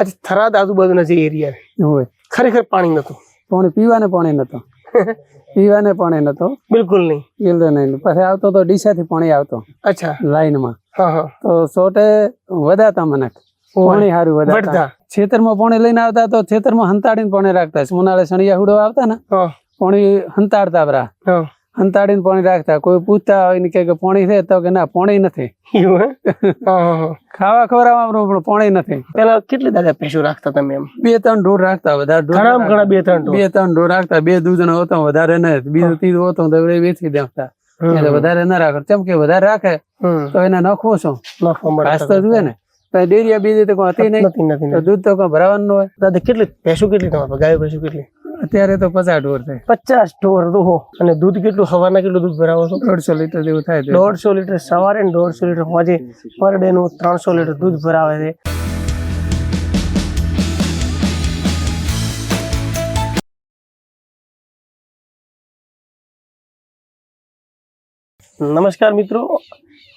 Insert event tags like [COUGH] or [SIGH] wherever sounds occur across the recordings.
આજે થરાદ આજુબાજુના જે એરિયા હોય. ખરેખર પાણી નતું પાણી પીવાને પાણી નતું પીવાને પાણી નતો બિલકુલ નહીં. ગીલદો નહીં. પછી આવતો તો ડીસાથી પાણી આવતો. અચ્છા. લાઈનમાં. તો સોટે વધાતા મને. પાણી સારું વધારતા ખેતરમાં પાણી લઈને આવતા તો ખેતરમાં હંતાડીને પાણી રાખતા. ઉનાળે સણિયા હુડો આવતા ને. પાણી હંતાડતા બરા. હા હંતાડીને પાણી રાખતા. કોઈ પૂછતા હોય ને કે પાણી છે તો કે ના પાણી નથી. [LAUGHS] ખાવા ખવડાવવામાં પણ પાણી નથી. પેલા કેટલી દાદા પૈસો રાખતા તમે એમ? બે ત્રણ ઢોર રાખતા વધારે ઢોર ઘણા ઘણા બે ત્રણ બે ત્રણ ઢોર રાખતા બે દૂધ હોતો વધારે ન બીજું ત્રીજું હોતો તો વેચી દેતા એટલે વધારે ના રાખે. કેમ કે વધારે રાખે તો એને નખવો શું? ઘાસ તો જુએ ને. ડેરિયા બીજી તો કોઈ હતી નહીં. દૂધ તો કોઈ ભરાવાનું હોય. દાદા કેટલી પૈસો કેટલી તમારે ગાયો પૈસો કેટલી? અત્યારે તો પચાસ ઢોર થાય. પચાસ ઢોર દોહો. અને દૂધ કેટલું? હવાના કેટલું દૂધ ભરાવો છો? દોઢસો લીટર જેવું થાય છે. દોઢસો લીટર. સવારે ને દોઢસો લીટર સાંજે પર ડે નું ત્રણસો લીટર દૂધ ભરાવે છે. નમસ્કાર મિત્રો.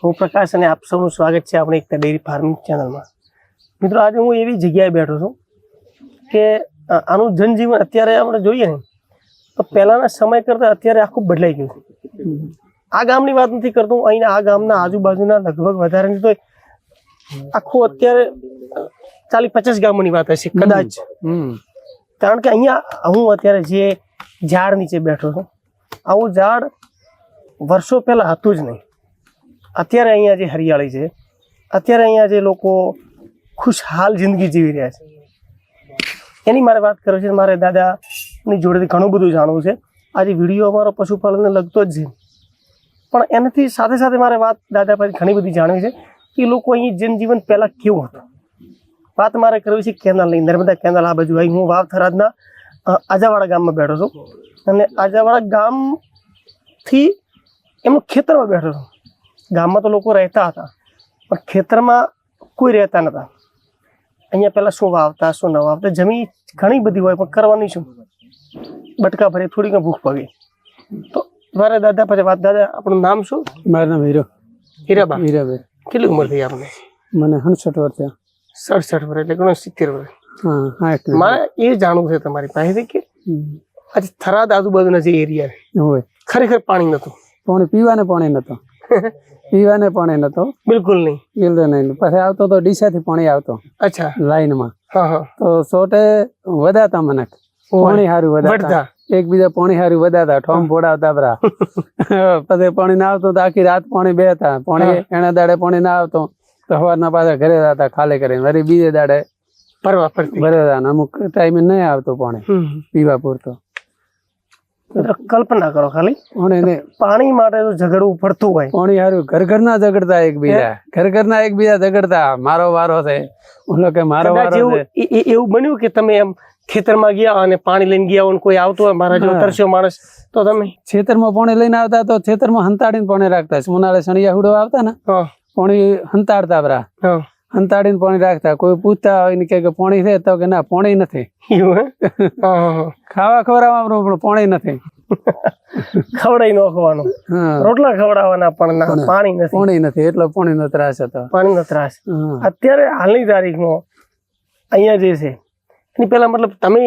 હું પ્રકાશ અને આપ સૌનું સ્વાગત છે આપણે એકતા ડેરી ફાર્મિંગ ચેનલમાં. મિત્રો આજે હું એવી જગ્યાએ બેઠો છું કે આનું જનજીવન અત્યારે આપણે જોઈએ ને તો પહેલાના સમય કરતાં અત્યારે આખું બદલાઈ ગયું છે. આ ગામની વાત નથી કરતો હું અહીંના આ ગામના આજુબાજુના લગભગ વધારે તો આખું અત્યારે ચાલી પચાસ ગામોની વાત હશે કદાચ. કારણ કે અહીંયા હું અત્યારે જે ઝાડ નીચે બેઠો છું આવું ઝાડ વર્ષો પહેલાં હતું જ નહીં. અત્યારે અહીંયા જે હરિયાળી છે અત્યારે અહીંયા જે લોકો ખુશહાલ જિંદગી જીવી રહ્યા છે. એની મારે વાત કરવી છે, મારે દાદાની જોડેથી ઘણું બધું જાણવું છે. આજે વીડિયો અમારો પશુપાલનને લગતો જ છે. પણ એનાથી સાથે સાથે મારે વાત દાદા પાસે ઘણી બધી જાણવી છે કે લોકો અહીં જનજીવન પહેલાં કેવું હતું. વાત મારે કરવી છે કેનાલની નર્મદા કેનાલ આ બાજુ આવી, હું વાવ થરાદના આજાવાડા ગામમાં બેઠો છું. અને આજાવાડા ગામથી એમનું ખેતરમાં બેઠો છું. ગામમાં તો લોકો રહેતા હતા, પણ ખેતરમાં કોઈ રહેતા નહોતા. અહીંયા પહેલાં શું વાવતા શું ન વાવતા જમીન ઘણી બધી હોય પણ કરવાની શું? બટકા ભરી થોડીક ભૂખ પગી તો મારા દાદા પછી વાત દાદા આપણું નામ શું? મારું નામ હીરો. હીરાબા. હીરાભાઈ કેટલી ઉંમર થઈ આપણે મને હણસઠ વર્ષ થયા. સડસઠ વર્ષ એટલે ઘણો સિત્તેર વર્ષ મારે એ જાણવું છે તમારી પાસેથી કે. આજે થરાદ આજુબાજુના જે એરિયા હોય. ખરેખર પાણી નતું પાણી પીવાને પાણી નતો [LAUGHS] પીવાને પાણી નતો બિલકુલ નહીં. ગીલદો નહીં. પછી આવતો તો ડીસાથી પાણી આવતો. અચ્છા. લાઈનમાં. તો સોટે વધાતા મને. પાણી સારું વધારતા એકબીજા પાણી સારું વધારતા ઠોમ ફોડાવતા બરા [LAUGHS] પછી પાણી ના આવતો તો આખી રાત પાણી બેહતા. પાણી એના દાડે પાણી ના આવતો. તો સવારના પાછા ઘરે જતા ખાલી કરીને. વળી બીજે દાડે ભરવા ફરતી. ભરે જતા અમુક ટાઈમે નહીં આવતો પાણી. પીવા પૂરતું. કલ્પના કરો ખાલી. પાણી માટે તો ઝઘડવું પડતું હોય. પાણી હારું ઘર ઘરના ઝઘડતા એકબીજા. ઘર ઘરના એકબીજા ઝઘડતા. મારો વારો છે. ઓલો કે મારો વારો એવું છે. એવું બન્યું કે તમે એમ ખેતરમાં ગયા અને પાણી લઈને ગયા હોય અને કોઈ આવતો હોય મારા જેવો તરસ્યો માણસ તો તમે? ખેતરમાં પાણી લઈને આવતા તો ખેતરમાં હંતાડીને પાણી રાખતા. ઉનાળે સણિયા હુડો આવતા ને? પાણી હંતાડતા બરા. હા હંતાડીને પાણી રાખતા. કોઈ પૂછતા હોય ને કે પાણી છે તો કે ના પાણી નથી. [LAUGHS] ખાવા ખવડાવવાનું પણ પાણી નથી. ખવડાઈ નોખવાનું રોટલા ખવડાવવાના પણ ના પાણી નથી. પાણી નથી એટલે પાણી નો ત્રાસ હતો. પાણીનો ત્રાસ. અત્યારે હાલની તારીખમાં અહીંયા જે છે એની પહેલા મતલબ તમે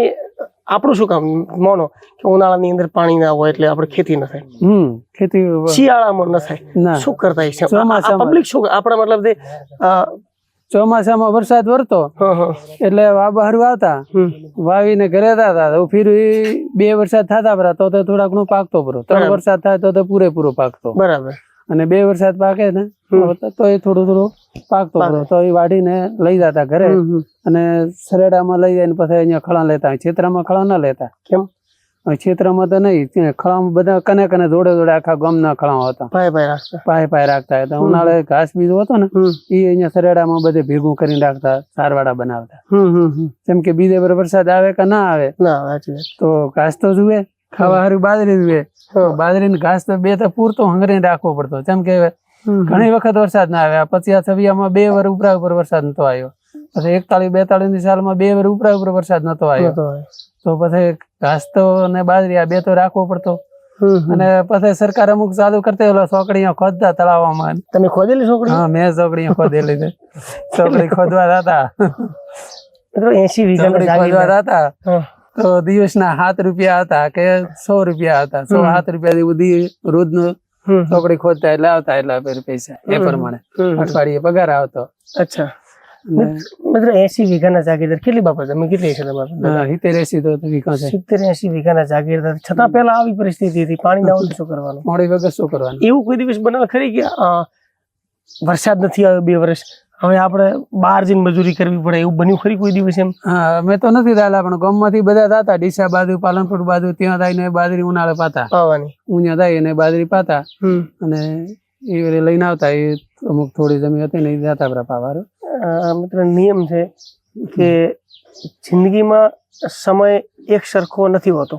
આપણું શું કામ? માનો કે ઉનાળાની અંદર પાણી ના હોય એટલે આપણે ખેતી ન થાય. હમ ખેતી શિયાળામાં ન થાય. ના. શું કરતા ચોમાસામાં. પબ્લિક શું આપણા મતલબ જે ચોમાસામાં વરસાદ વરતો એટલે વાબહારું આવતા હમ. વાવીને ઘરે હતા. તો બે વરસાદ થતા પરા તો થોડા ઘણું પાકતો પરો ત્રણ વરસાદ થાય તો પૂરેપૂરો પાકતો. બરાબર. અને બે વરસાદ પાકે ને તો એ થોડું થોડું પાકતો પરો તો એ વાઢીને લઈ જતા ઘરે. અને સરેડામાં લઈ જાય પછી અહીંયા ખળા લેતા છેતરામાં ખળા ના લેતા. કેમ? હવે છેતરામાં તો નહીં ખળામાં બધા કને કને જોડે જોડે આખા ગામના ખળા હતા. પાય પાય રાખતા. પાય પાય રાખતા હતા. ઉનાળે ઘાસ બીજ હતો ને એ અહીંયા સરેડામાં બધે ભેગું કરીને રાખતા સારવાડા બનાવતા. જેમ કે બીજે પર વરસાદ આવે કે ના આવે તો ઘાસ તો જુએ ખાવા હારું બાજરી જુએ. બાજરી બાજરીને ઘાસ તો બે તો પૂરતો હંગરીને રાખવો પડતો. જેમ કે ઘણી વખત વરસાદ ના આવ્યા. પછી આ છબિયામાં બે વાર ઉપરા ઉપર વરસાદ નતો આવ્યો. પછી એકતાલીસ બેતાલીસની સાલમાં બે વાર ઉપરા ઉપર વરસાદ નતો આવ્યો. તો પછી ઘાસ તો ને બાજરી આ બે તો રાખવો પડતો. અને પછી સરકાર અમુક ચાલુ કરતી ઓલો સોકડીઓ ખોદતા તળાવમાં. તમે ખોદેલી સોકડી? હા મેં ચોકડીઓ ખોદેલી છે. [LAUGHS] સોકડી ખોદવા જતા. એસી વીઘા હતા. તો દિવસના સાત રૂપિયા હતા કે સો રૂપિયા હતા. સો. સાત રૂપિયા બધી રોજનું. ચોકડી ખોદતા એટલે આવતા એટલા પૈસા. એ પ્રમાણે અઠવાડિયે પગાર આવતો. અચ્છા. મિત્રો એસી વીઘાના જાગીરદાર કેટલી બાબત તમે કેટલી છે તમારે? સિત્તેર એસી તો વીઘા છે. સિત્તેર એસી વીઘાના જાગીરદાર. છતાં પહેલા આવી પરિસ્થિતિ હતી. પાણી ના હોય શું કરવાનું? મોડી વગર શું કરવાનું? એવું કોઈ દિવસ બનાવે? ખરી કે વરસાદ નથી આવ્યો બે વર્ષ? હવે આપણે બહાર જઈને મજૂરી કરવી પડે. એવું બન્યું ખરી કોઈ દિવસ એમ? હા અમે તો નથી દાલા પણ ગામમાંથી બધા થતા. ડીસા બાજુ પાલનપુર બાજુ ત્યાં થઈને બાજરી ઉનાળે પાતા. ઉન્યા થાય એને બાજરી પાતા. અને એ લઈને આવતા. એ અમુક થોડી જમીન હતી ને એ જતા આપણા પાવાનું અ, મિત્ર નિયમ છે કે જિંદગીમાં સમય એક સરખો નથી હોતો.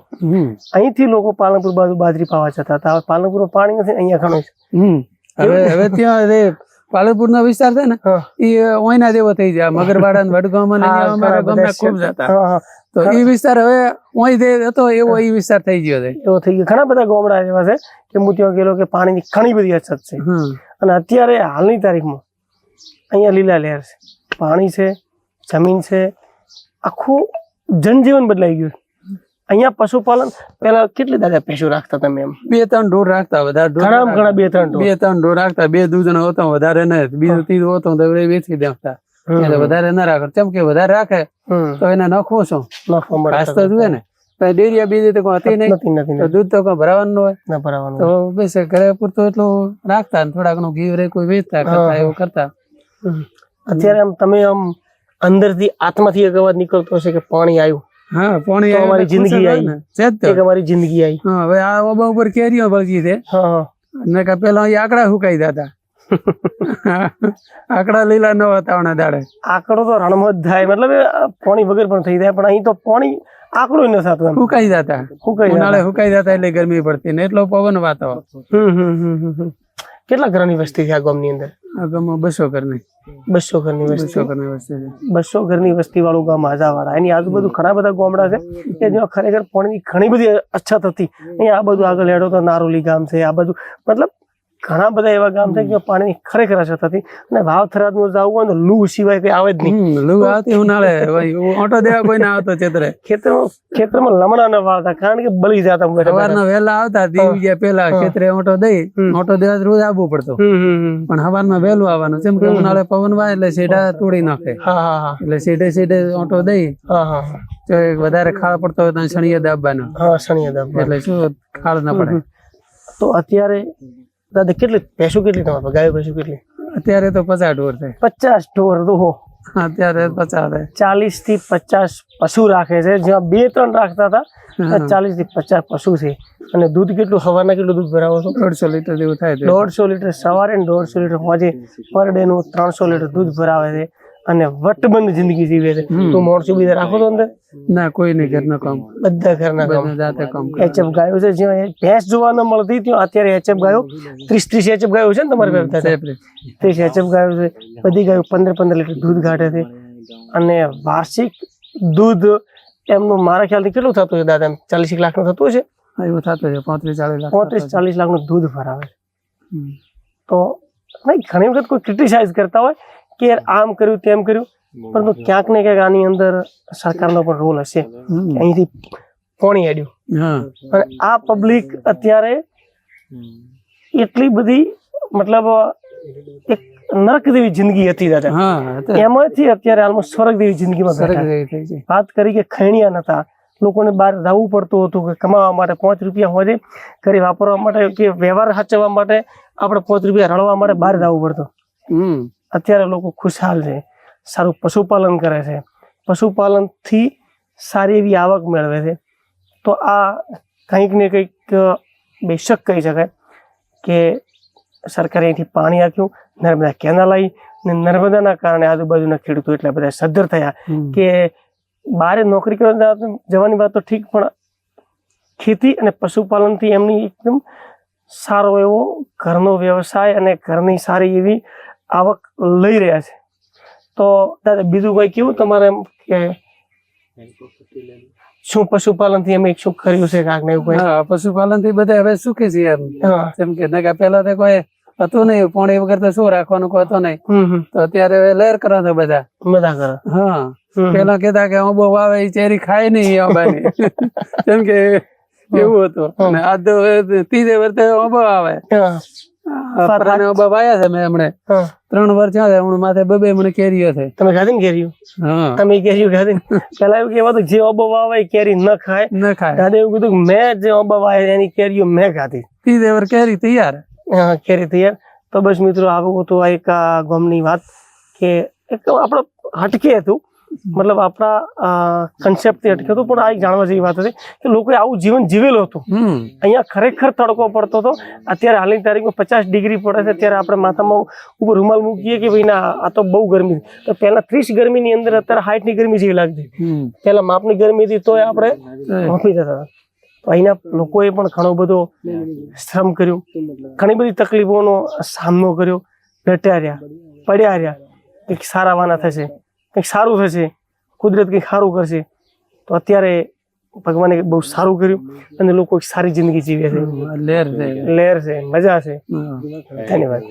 અહીંથી લોકો પાલનપુર બાજુ બાજરી પાવા જતા હતા. પાલનપુર પાણી નથી અહીંયા ઘણું છે. હવે હવે ત્યાં પાલનપુર નો વિસ્તાર છે ને. એ ઓયના જેવો થઈ જાય. મગરવાડા ને વડગામ ને હા, અહીંયા અમારા ઘણા બધા ગામના ખૂબ જતા. તો એ વિસ્તાર હવે ઓય જે હતો એવો એ વિસ્તાર થઈ ગયો છે. એવો થઈ ગયો. ઘણા બધા ગામડા એવા છે કે હું ત્યાં ગયેલો કે પાણીની ઘણી બધી અછત છે. અને અત્યારે હાલની તારીખમાં અહીંયા લીલા લહેર છે. પાણી છે જમીન છે આખું જનજીવન બદલાઈ ગયું. અહીંયા પશુપાલન પેલા કેટલી દાદા પશુ રાખતા તમે એમ? બે ત્રણ ઢોર રાખતા વધારે ઢોર ઘણા ઘણા બે ત્રણ. બે ત્રણ ઢોર રાખતા બે દૂધ હોતો વધારે ન બીજું ત્રીજું હોતો તો વેચી દેતા. એટલે વધારે ન રાખે. કેમ કે વધારે રાખે તો એને નખો શું? નખો મળે તો જુએ ને. ડેરિયા બીજી તો હતી નહીં. તો દૂધ તો કોઈ ભરાવાનું ન હોય. ના ભરાવાનું. તો બસ ઘરે પૂરતું એટલું રાખતા થોડાકનું ઘી રે કોઈ વેચતા કરતા એવું કરતા. અત્યારે આમ તમે આમ અંદરથી આત્માથી એક અવાજ નીકળતો હશે કે પાણી આવ્યું. હા પાણી અમારી જિંદગી આવી. એક અમારી જિંદગી આવી. હા હવે આ ઓબા ઉપર કેરીઓ વળગી છે. હા ને કે પેલા આકડા હુકાઈ જતા. [LAUGHS] આકડા લીલા ન હતા ઓના દાડે. આકડો તો રણમાં જ થાય. મતલબ પાણી વગર પણ થઈ જાય. પણ અહીં તો પાણી આંકડું ન થતું હુકાઈ જતા. સુકાઈ ઉનાળે હુકાઈ જતા એટલે ગરમી પડતી ને. એટલો પવન વાતો. હમ હમ હમ હમ. કેટલા ઘરની વસ્તી છે આ ગામની અંદર? આ ગામમાં બસો ઘરની. બસો ઘરની વસ્તી. ઘરની વસ્તી છે. બસો ઘરની વસ્તી વાળું ગામ આજાવાળા એની આજુબાજુ ઘણા બધા ગામડા છે કે જ્યાં ખરેખર પાણીની ઘણી બધી અછત હતી. અહીંયા આ બધું આગળ હેડો તો નારોલી ગામ છે આ બાજુ. મતલબ ઘણા બધા એવા ગામ છે કે પાણીની ખરેખર અછત હતી અને વાવ થરાદમાં જવું હોય તો લૂ સિવાય કઈ આવે જ નહીં. લૂ આવતી ઉનાળે [LAUGHS] ભાઈ ઓટો દેવા કોઈ ના આવતો ચેતરે ખેતરમાં ખેતરમાં લમણા ન વાળતા કારણ કે બળી જતા. સવારના વહેલા આવતા દીવ ગયા પેલા ખેતરે ઓટો દઈ ઓટો દેવા રોજ આવવું પડતું. પણ સવારમાં વહેલું આવવાનું. કેમ કે ઉનાળે પવન વાય એટલે સીધા તોડી નાખે. એટલે સીધે સીધે ઓટો દઈ તો વધારે ખાળ પડતો હોય તો શણીએ દાબવાનો. હા શનિયા દાબવાનો. એટલે શું ખાળ ના પડે. તો અત્યારે દાદા કેટલી ભેંસો કેટલી તમારે? ગાયો ભેંસો કેટલી? અત્યારે તો પચાસ ઢોર થાય પચાસ ઢોર દોહો અત્યારે પચાસ ચાલીસથી પચાસ પશુ રાખે છે. જ્યાં બે ત્રણ રાખતા હતા ચાલીસથી પચાસ પશુ છે. અને દૂધ કેટલું સવારના કેટલું દૂધ ભરાવો છો? દોઢસો લીટર જેવું થાય છે. દોઢસો લીટર સવારે ને દોઢસો લીટર સાંજે પર ડે નું ત્રણસો લીટર દૂધ ભરાવે છે. અને વટબંધ જિંદગી જીવે છે. તું મોરચું બીજા રાખો તો અંદર? ના કોઈ નહીં ઘરના કામ. બધા ઘરના કામ. જાતે કામ. એચએફ ગાયો છે જ્યાં ભેંસ જોવા ન મળતી ત્યાં અત્યારે એચએફ ગાયો ત્રીસ ત્રીસ એચએફ ગાયો છે ને તમારી? Separate. ત્રીસ એચએફ ગાયો છે. બધી ગાયો પંદર પંદર લીટર દૂધ કાઢે છે. અને વાર્ષિક દૂધ એમનું મારા ખ્યાલથી કેટલું થતું છે દાદા ચાલીસ લાખનું થતું છે એવું થતું છે પાંત્રીસ ચાલીસ લાખ પાંત્રીસ ચાલીસ લાખનું દૂધ ભરાવે છે. તો નહીં ઘણી વખત કોઈ ક્રિટિસાઇઝ કરતા હોય કે યાર આમ કર્યું તેમ કર્યું. પરંતુ ક્યાંક ને ક્યાંક આની અંદર સરકારનો પણ રોલ હશે. અહીંથી પોણી અડ્યું અને આ પબ્લિક અત્યારે એટલી બધી મતલબ એક નરક જેવી જિંદગી હતી દાદા. એમાંથી અત્યારે હાલમાં સ્વર્ગ જેવી જિંદગીમાં છે. વાત કરી કે ખૈણિયા નતા. લોકોને બહાર જવું પડતું હતું કે કમાવા માટે પાંચ રૂપિયા હોય ઘરે વાપરવા માટે કે વ્યવહાર સાચવવા માટે આપણે પાંચ રૂપિયા રળવા માટે બહાર જવું પડતું. હમ. અત્યારે લોકો ખુશહાલ છે સારું પશુપાલન કરે છે. પશુપાલનથી સારી એવી આવક મેળવે છે. તો આ કંઈક ને કંઈક બેશક કહી શકાય કે સરકારે અહીંથી પાણી આપ્યું નર્મદા કેનાલ આવી ને નર્મદાના કારણે આજુબાજુના ખેડૂતો એટલા બધા સદ્ધર થયા કે બારે નોકરી કરવા જવાની વાત તો ઠીક પણ ખેતી અને પશુપાલનથી એમની એકદમ સારો એવો ઘરનો વ્યવસાય અને ઘરની સારી એવી આવક લઈ રહ્યા છે. તો દાદા બીજું કોઈ કેવું તમારે એમ કે શું પશુપાલનથી એમ શું કર્યું છે કાંક ને એવું કોઈ? પશુપાલનથી બધા હવે સુખી છે એમ. હા. જેમ કે નકા પેલા તો કોઈ હતું નહીં પાણી વગર તો શું રાખવાનું કોઈ હતું નહીં. તો અત્યારે હવે લહેર કરો છો બધા. બધા કરો. હા. પેલા કેતા કે આંબો આવે એ ચેરી ખાય નહીં આંબાની કેમ [LAUGHS] કે એવું હતું. અને આ તો ત્રીજે વર્ષે આંબો આવે. હા આ પરાણે આંબા વાયા છે મેં હમણે. ત્રણ વર્ષ થયા છે હમણાં માથે બબે મને કેરીઓ છે. તમે ખાધી ને કેરીઓ? હા. તમે કેરીઓ ખાધી ને? પેલા એવું કહેવાતું જે ઓબો વાવે કેરી ન ખાય. ન ખાય. દાદા એવું કીધું મેં જે ઓબો વાવે એની કેરીઓ મેં ખાધી. કેરી તૈયાર. હા, કેરી તૈયાર. તો બસ મિત્રો આવું હતું આ એક ગામની વાત કે એક આપણો હટકે હતું. મતલબ આપણા કન્સેપ્ટથી અટક્યો હતું. પણ આ એક જાણવા જેવી વાત હતી કે લોકોએ આવું જીવન જીવેલું હતું. અહીંયા ખરેખર તડકો પડતો હતો. અત્યારે હાલની તારીખમાં પચાસ ડિગ્રી પડે છે. ત્યારે આપણે માથામાં ઉપર રૂમાલ મૂકીએ કે ભાઈ ના આ તો બહુ ગરમી છે. તો પહેલા ત્રીસ ગરમીની અંદર અત્યારે હાઈટની ગરમી જેવી લાગતી પહેલાં માપની ગરમી હતી તોય આપણે મોફી જતા હતા. તો અહીંના લોકોએ પણ ઘણો બધો શ્રમ કર્યો. ઘણી બધી તકલીફોનો સામનો કર્યો. ડટ્યા રહ્યા પડ્યા રહ્યા. કંઈક સારા વાના થશે. કંઈક સારું થશે કુદરત કંઈક સારું કરશે તો અત્યારે ભગવાને બહુ સારું કર્યું અને લોકો સારી જિંદગી જીવે છે. લહેર છે લહેર છે મજા છે. ધન્યવાદ.